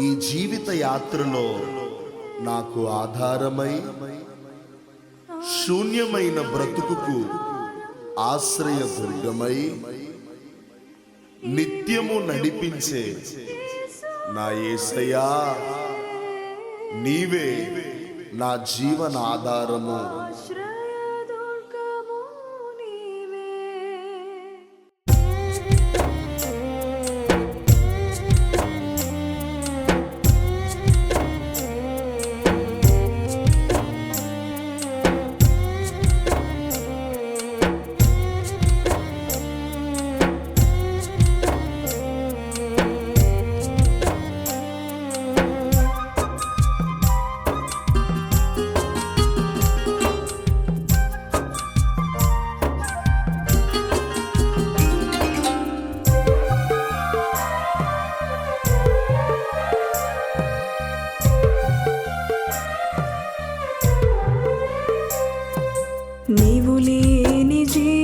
ఈ జీవిత యాత్రలో నాకు ఆధారమై శూన్యమైన బ్రతుకుకు ఆశ్రయ దుర్గమై నిత్యము నడిపించే నా ఏసయా నీవే నా జీవన నీవు లేని జీ